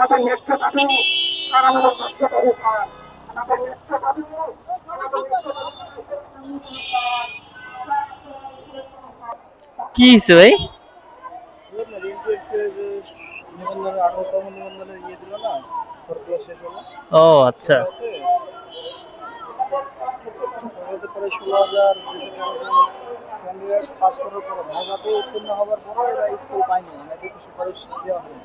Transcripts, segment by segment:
আমাদের ন্যায্য দাবি কি ভাই ও আচ্ছা ষোলো হাজার ক্যান্ডিডেট করার পরে ঢাকাতে উত্তীর্ণ হওয়ার পরও এরা স্কুল পায়নি। মানে সুপারিশ দেওয়া হয়নি।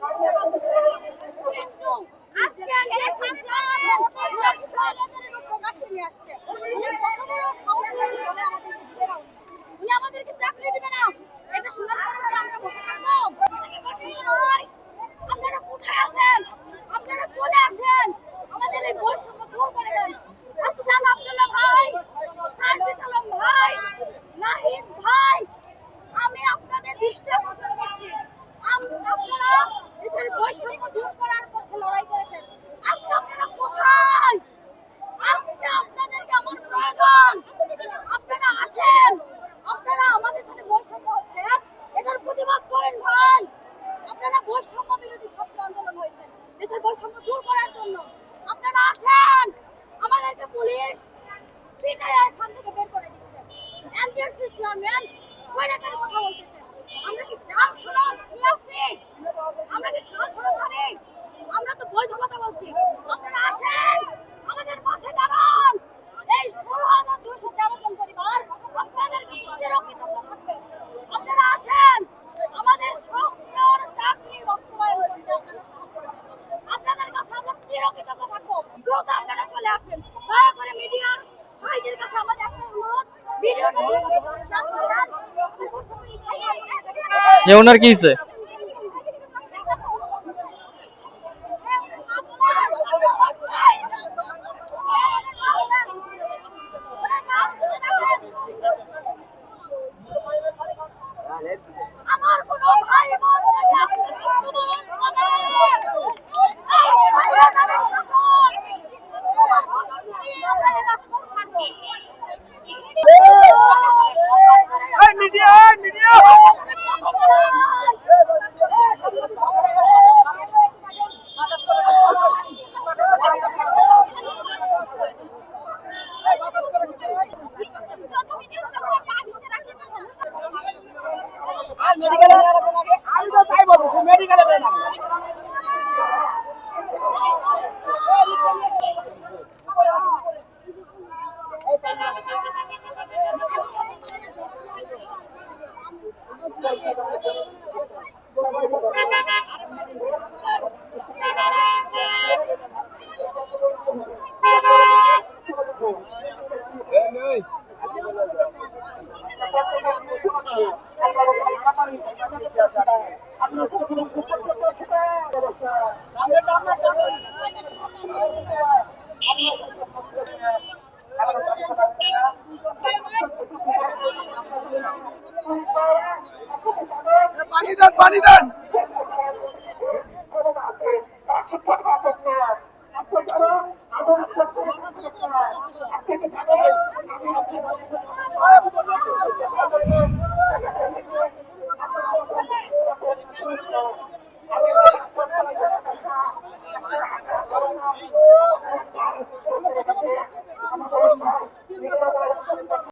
আপনারা বৈষম্য বিরোধী ছাত্র আন্দোলন হয়েছে দেশের বৈষম্য দূর করার জন্য আপনারা আসেন। আমাদেরকে পুলিশ পিটায় এখান থেকে বের করে দিচ্ছে। অ্যান্টি সিস্টেম কথা বলতেছে। ये ओनर की से মেডিকেলে আমি তো তাই বলতেছি মেডিকেলে দেন পানি দেন পানি দেন।